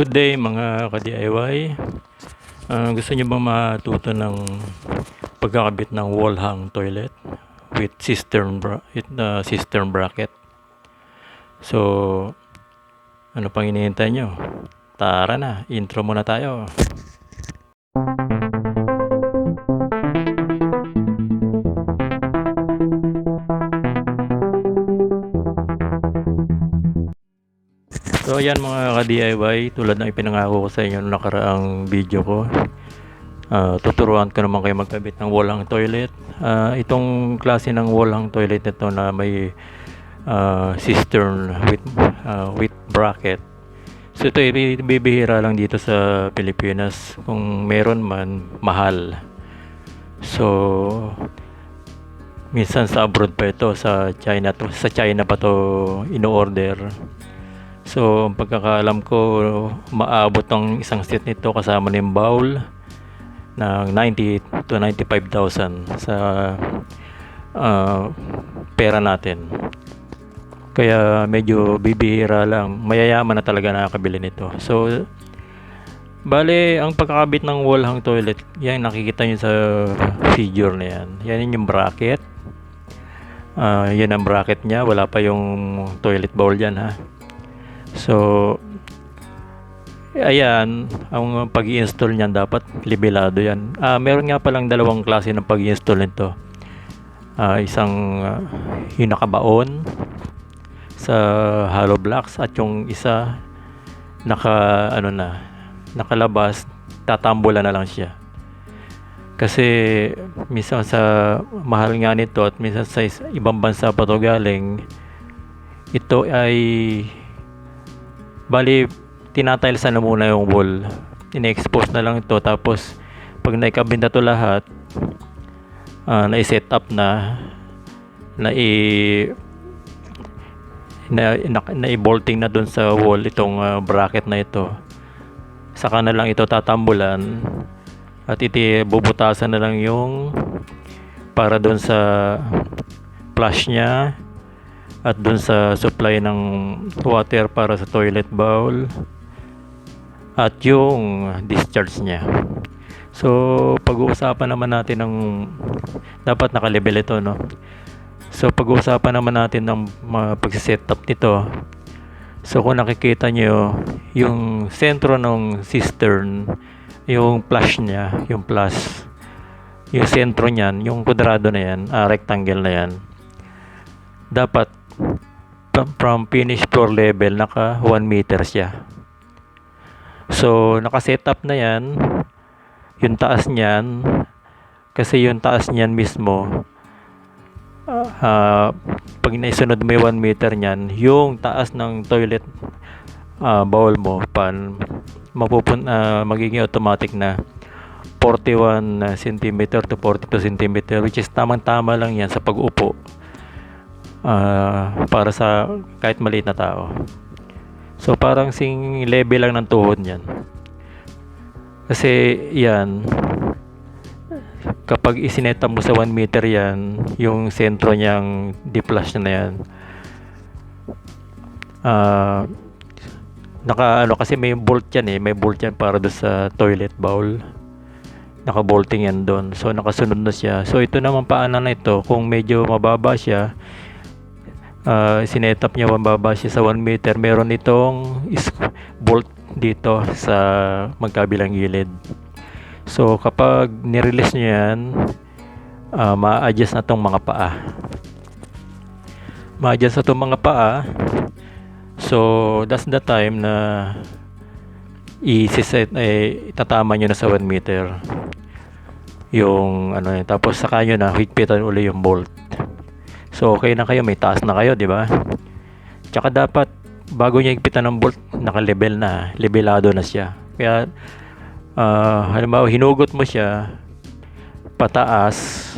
Good day mga ka-DIY. Ah, gusto niyo ba matuto ng pagkakabit ng wall hang toilet with cistern bra- with uh, cistern bracket? So, ano pang hinihintay nyo? Tara na, intro muna tayo. So ayan mga ka-DIY, tulad ng ipinangako ko sa inyo noong nakaraang video ko. Ah, tuturuan ko naman kayo magkabit ng walang toilet. Ah, itong klase ng walang toilet nito na may ah, cistern with ah, with bracket. So ito ibi- bibihira lang dito sa Pilipinas. Kung meron man, mahal. So minsan sa abroad pa ito sa China to, sa China pa to ino-order. So, ang pagkakaalam ko, maabot ang isang set nito kasama ng bowl ng 90 to 95,000 sa ah, pera natin. Kaya medyo bibihira lang. Mayayaman na talaga nakakabili nito. So, bale, ang pagkakabit ng wall hang toilet, yan nakikita nyo sa figure na yan. Yan yung bracket. Ah, yan ang bracket niya. Wala pa yung toilet bowl dyan ha. So, ayan, ang pag install niyan dapat libelado yan. Ah, meron nga palang dalawang klase ng pag install nito. Ah, isang ah, yung nakabaon sa hollow blocks at yung isa naka ano na nakalabas tatambola na lang siya kasi minsan sa mahal nga nito at minsan sa ibang bansa pa to galing ito ay Bali, tinatilesan na muna yung wall. Ine-expose na lang ito. Tapos, pag naikabit na to lahat, ah, na-set up na, na i na, na, na i-bolting na dun sa wall itong ah, bracket na ito. Saka na lang ito tatambulan at iti bubutasan na lang yung para dun sa flush niya at dun sa supply ng water para sa toilet bowl at yung discharge niya. So, pag-uusapan naman natin ng dapat naka-level ito, no? So, pag-uusapan naman natin ng mga pag-setup nito. So, kung nakikita nyo, yung sentro ng cistern, yung flush niya, yung plus, yung sentro niyan, yung kwadrado na yan, ah, rectangle na yan, dapat from- finish floor level naka 1 meter siya. So, naka-set up na yan. Yung taas niyan, kasi yung taas niyan mismo, ah, pag naisunod mo yung 1 meter niyan, yung taas ng toilet ah, bowl mo, pan, mapupun, ah, magiging automatic na 41 cm to 42 cm, which is tamang-tama lang yan sa pag-upo ah, para sa kahit maliit na tao. So parang sing level lang ng tuhod niyan. Kasi yan kapag isineta mo sa 1 meter yan, yung sentro niyang deflash na yan. Ah naka ano kasi may bolt yan eh, may bolt yan para do sa toilet bowl. Naka-bolting yan doon. So nakasunod na siya. So ito naman paanan na ito, kung medyo mababa siya, uh, sinetap niya mababa siya sa 1 meter. Meron itong bolt dito sa magkabilang gilid. So kapag nirelease niyo yan uh, ma-adjust na tong mga paa. Ma-adjust na tong mga paa. So that's the time na i-set eh, itatama nyo na sa 1 meter yung ano yun tapos saka nyo na higpitan uli yung bolt So okay na kayo, may taas na kayo, di ba? Tsaka dapat bago niya higpitan ng bolt, naka-level na, levelado na siya. Kaya ah, halimbawa hinugot mo siya pataas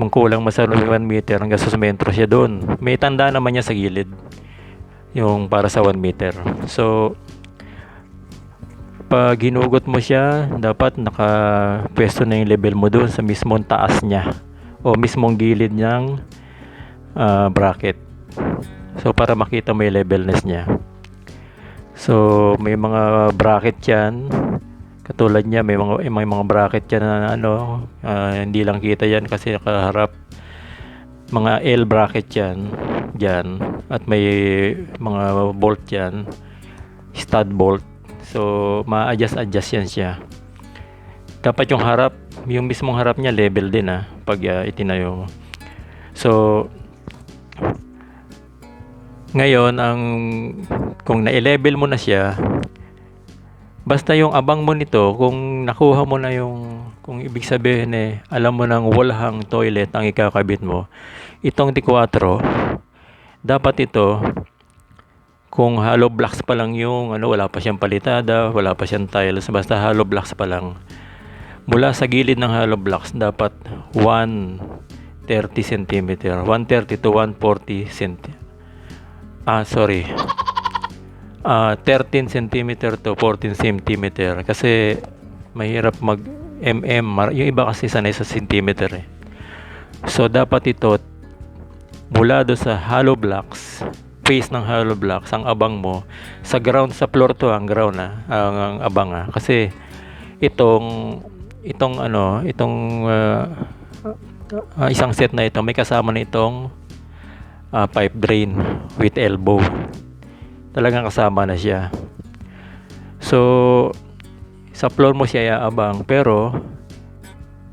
kung kulang mo sa 1 meter hanggang sa sumentro siya doon. May tanda naman niya sa gilid yung para sa 1 meter. So pag hinugot mo siya, dapat naka-pwesto na yung level mo doon sa mismong taas niya o mismong gilid niyang ah, bracket. So para makita mo yung levelness niya. So, may mga bracket yan. Katulad niya, may mga, may mga bracket yan na ano, ah, hindi lang kita yan kasi nakaharap. Mga L bracket yan, dyan. At may mga bolt yan, stud bolt. So, ma-adjust-adjust yan siya. Dapat yung harap, yung mismong harap niya level din ah, pag ah, itinayo mo. So, ngayon, ang kung na-level mo na siya, basta yung abang mo nito, kung nakuha mo na yung, kung ibig sabihin eh, alam mo nang walhang toilet ang ikakabit mo, itong D4, dapat ito, kung hollow blocks pa lang yung, ano, wala pa siyang palitada, wala pa siyang tiles, basta hollow blocks pa lang, mula sa gilid ng hollow blocks, dapat 130 cm, 130 to 140 cm. Ah, sorry. Ah, 13 cm to 14 cm kasi mahirap mag mm yung iba kasi sanay sa centimeter eh. So dapat ito mula do sa hollow blocks face ng hollow blocks ang abang mo sa ground sa floor to ang ground ah, ang, ang abang ah. kasi itong itong ano itong ah, ah, isang set na ito may kasama na itong ah, pipe drain with elbow. Talagang kasama na siya. So, sa floor mo siya iaabang pero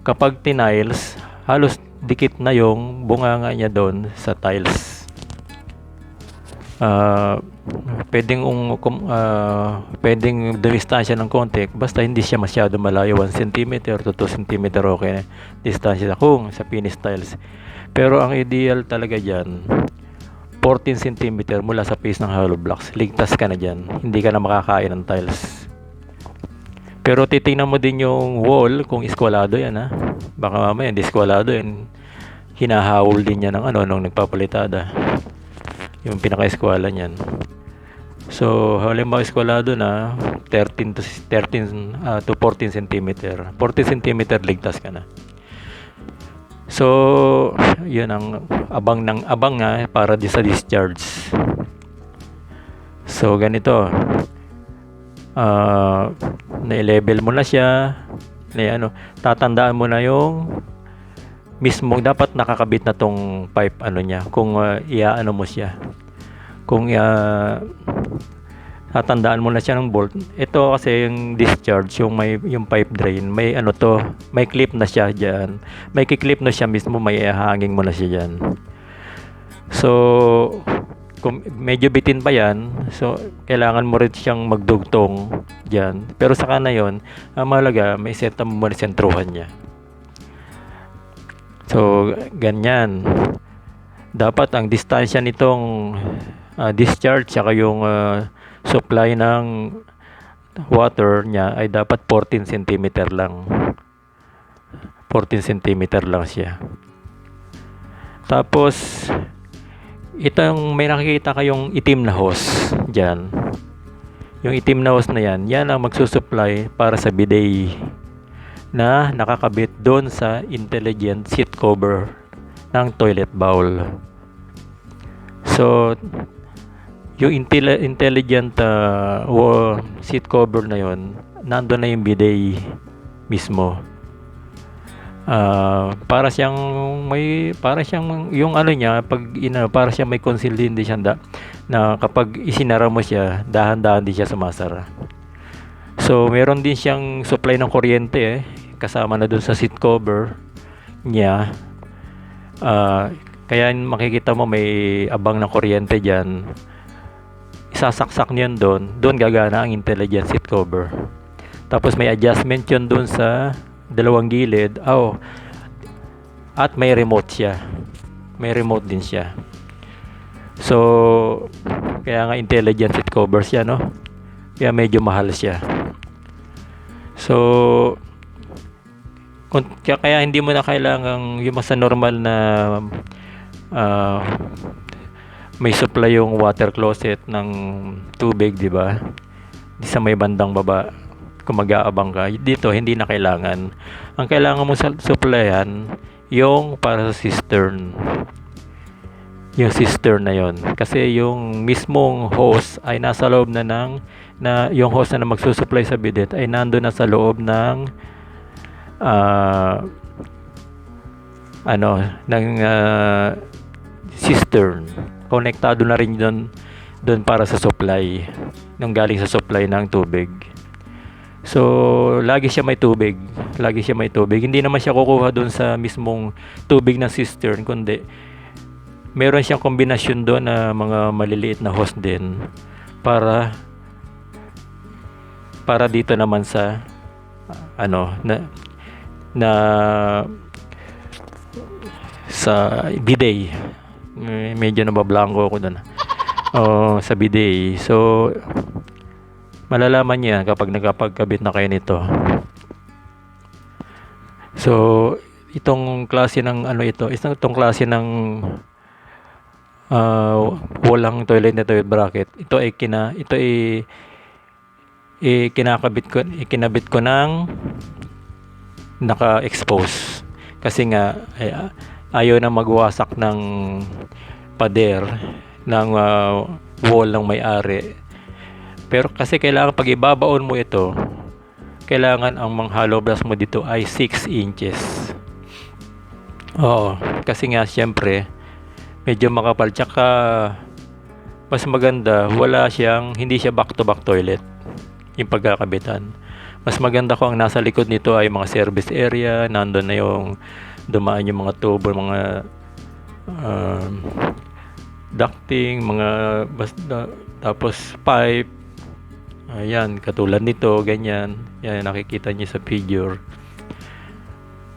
kapag tiniles, halos dikit na yung bunganga niya doon sa tiles. Ah, pwedeng um, ah, pwedeng dumistansya ng konti basta hindi siya masyado malayo 1 cm to 2 cm okay na distansya kung sa finish tiles pero ang ideal talaga dyan 14 cm mula sa face ng hollow blocks ligtas ka na dyan hindi ka na makakain ng tiles pero titingnan mo din yung wall kung iskwalado yan ha baka mamaya hindi iskwalado yan hinahawol din yan ng ano nung nagpapalitada yung pinaka-eskwala niyan. So, halimbawa eskwalado na 13 to 13 ah, to 14 cm. 14 cm ligtas ka na. So, yun ang abang ng abang nga para di sa discharge. So, ganito. Ah, na-level mo na siya. Na, ano, tatandaan mo na yung mismo dapat nakakabit na tong pipe ano niya kung uh, iaano mo siya kung uh, tatandaan mo na siya ng bolt. Ito kasi yung discharge yung may yung pipe drain. May ano to may clip na siya diyan may kiklip na siya mismo may hanging mo na siya diyan so kung medyo bitin pa yan so kailangan mo rin siyang magdugtong diyan pero saka na yon ang mahalaga may set mo muna sentruhan niya. So, ganyan. Dapat ang distansya nitong ah, discharge saka yung ah, supply ng water niya ay dapat 14 cm lang. 14 cm lang siya. Tapos, itong may nakikita kayong itim na hose dyan. Yung itim na hose na yan, yan ang magsusupply para sa bidet na nakakabit doon sa intelligent seat cover ng toilet bowl. So, yung intelli- intelligent uh, wa- seat cover na yon nandun na yung bidet mismo. Ah, para siyang may para siyang yung ano niya pag ina para siyang may conceal din di siya da, na kapag isinara mo siya dahan-dahan din siya sumasara. So, meron din siyang supply ng kuryente eh, kasama na dun sa seat cover niya. Ah, kaya makikita mo may abang ng kuryente diyan. Isasaksak niyan doon, doon gagana ang intelligent seat cover. Tapos may adjustment 'yon doon sa dalawang gilid. Oh. At may remote siya. May remote din siya. So, kaya nga intelligent seat covers siya, no? Kaya medyo mahal siya. So, kung, kaya, kaya hindi mo na kailangang yung sa normal na ah, may supply yung water closet ng tubig, di ba? Sa may bandang baba kung mag-aabang ka. Dito, hindi na kailangan. Ang kailangan mo sa supplyan, yung para sa cistern. yung cistern na yon kasi yung mismong hose ay nasa loob na ng na yung hose na magsusupply sa bidet ay nandoon na sa loob ng ah, ano ng ah, cistern konektado na rin doon doon para sa supply nang galing sa supply ng tubig So, lagi siya may tubig. Lagi siya may tubig. Hindi naman siya kukuha doon sa mismong tubig ng cistern, kundi meron siyang kombinasyon doon na mga maliliit na hose din para para dito naman sa ano na na sa bidet. Eh, Medyo nabablanko ako doon. Oh, sa bidet. So malalaman niya kapag nagkapagkabit na kayo nito. So, itong klase ng ano ito, isang itong klase ng uh, walang toilet na toilet bracket. Ito ay kina ito ay eh, kinakabit ko ikinabit ko ng naka-expose kasi nga ay, ayaw na magwasak ng pader ng uh, wall ng may-ari pero kasi kailangan pag ibabaon mo ito, kailangan ang mga hollow blast mo dito ay 6 inches. Oo, kasi nga siyempre, medyo makapal. Tsaka, mas maganda, wala siyang, hindi siya back-to-back toilet. Yung pagkakabitan. Mas maganda ko ang nasa likod nito ay mga service area, nandun na yung dumaan yung mga tubo, mga um, ducting, mga basta, tapos pipe, Ayan, katulad nito, ganyan. Yan, nakikita niyo sa figure.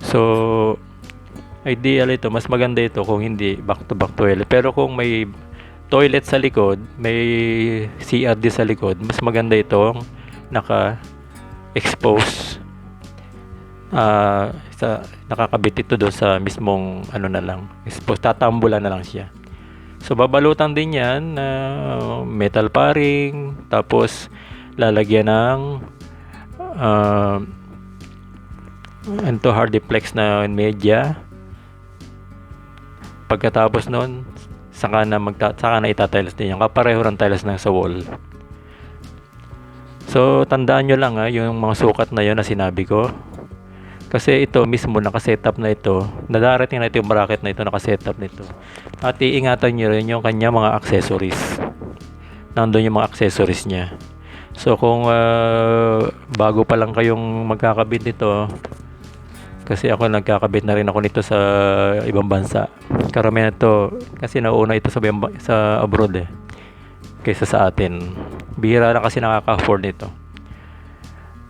So, ideal ito. Mas maganda ito kung hindi back-to-back toilet. Pero kung may toilet sa likod, may CRD sa likod, mas maganda itong naka-expose. Uh, sa, nakakabit ito doon sa mismong ano na lang. Expose, tatambulan na lang siya. So, babalutan din yan na uh, metal paring, tapos lalagyan ng uh, ito hardiplex na media pagkatapos nun saka na magta saka na itatiles din yung kapareho ng tiles ng sa wall so tandaan nyo lang ha yung mga sukat na yon na sinabi ko kasi ito mismo nakasetup na ito nadarating na ito yung bracket na ito nakasetup nito at iingatan nyo rin yung kanya mga accessories nandun yung mga accessories niya So kung uh, bago pa lang kayong magkakabit nito, kasi ako nagkakabit na rin ako nito sa ibang bansa. Karamihan ito kasi nauna ito sa sa abroad eh kaysa sa atin. Bihira na kasi nakaka-afford nito.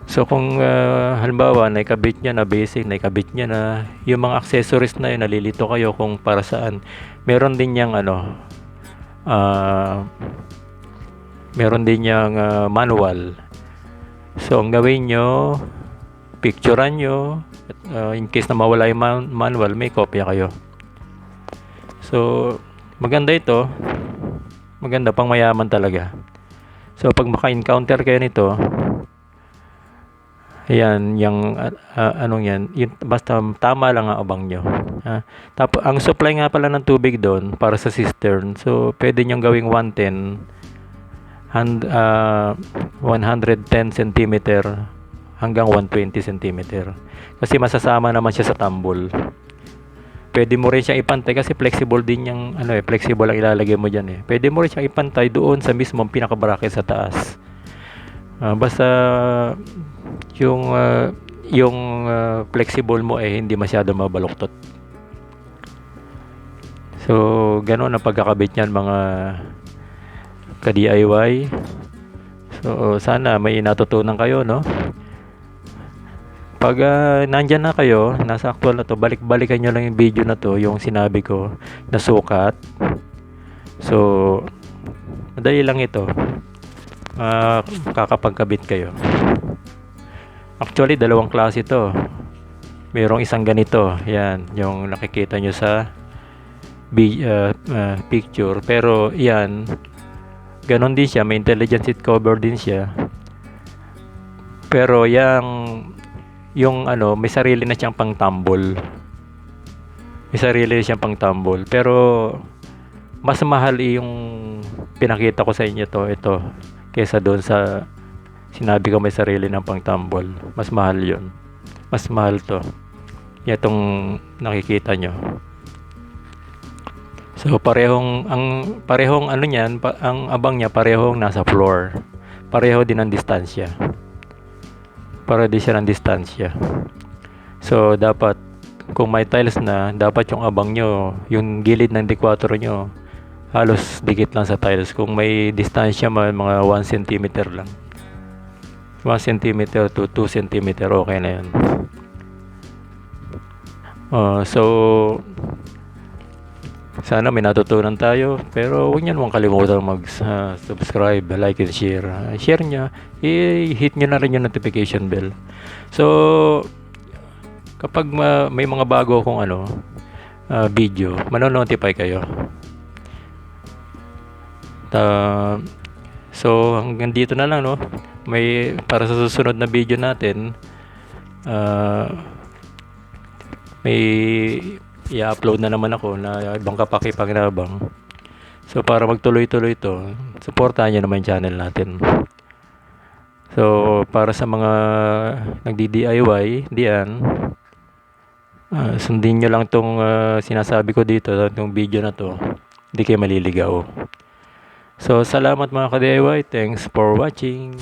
So kung uh, halimbawa naikabit niya na basic, naikabit niya na yung mga accessories na yun, nalilito kayo kung para saan. Meron din niyang ano, uh, meron din niyang uh, manual. So, ang gawin nyo, picturean nyo, uh, in case na mawala yung man- manual, may kopya kayo. So, maganda ito. Maganda, pang mayaman talaga. So, pag maka-encounter kayo nito, Ayan, yung uh, anong yan, yung, basta tama lang ang abang nyo. Ha? Tapos, ang supply nga pala ng tubig doon para sa cistern, so pwede nyo gawing 110 and, uh, 110 cm hanggang 120 cm. Kasi masasama naman siya sa tambol. Pwede mo rin siyang ipantay kasi flexible din yung ano eh, flexible ang ilalagay mo diyan eh. Pwede mo rin siyang ipantay doon sa mismong pinaka-bracket sa taas. Uh, basta yung uh, yung uh, flexible mo eh hindi masyado mabaluktot. So, ganoon ang pagkakabit niyan mga ka-DIY. So, sana may natutunan kayo, no? Pag uh, nandyan na kayo, nasa actual na to, balik-balikan nyo lang yung video na to, yung sinabi ko na sukat. So, madali lang ito. Uh, kakapagkabit kayo. Actually, dalawang klase ito. Mayroong isang ganito. Yan, yung nakikita nyo sa uh, uh, picture. Pero, yan, Ganon din siya, may intelligent seat cover din siya. Pero yang yung ano, may sarili na siyang pang tumble. May sarili na siyang pang tumble. Pero mas mahal yung pinakita ko sa inyo to ito kesa doon sa sinabi ko may sarili ng pangtambol. Mas mahal yon mas mahal to. Itong nakikita nyo. So parehong ang parehong ano niyan pa, ang abang niya parehong nasa floor. Pareho din ang distansya. Para di siya ng distansya. So dapat kung may tiles na dapat yung abang nyo yung gilid ng D4 nyo halos dikit lang sa tiles kung may distansya man mga 1 cm lang 1 cm to 2 cm okay na yun Uh, so sana may natutunan tayo pero huwag niyo naman kalimutan mag uh, subscribe, like and share. Uh, share niya, i-hit niyo na rin yung notification bell. So kapag ma- may mga bago akong ano uh, video, mano-notify kayo. Ta- so hanggang dito na lang no. May para sa susunod na video natin uh, may i-upload na naman ako na ibang kapakipakinabang. So para magtuloy-tuloy to, supportahan niyo naman yung channel natin. So para sa mga nagdi-DIY, diyan, ah, sundin nyo lang tong ah, sinasabi ko dito, tong video na to. Hindi kayo maliligaw. So salamat mga ka-DIY. Thanks for watching.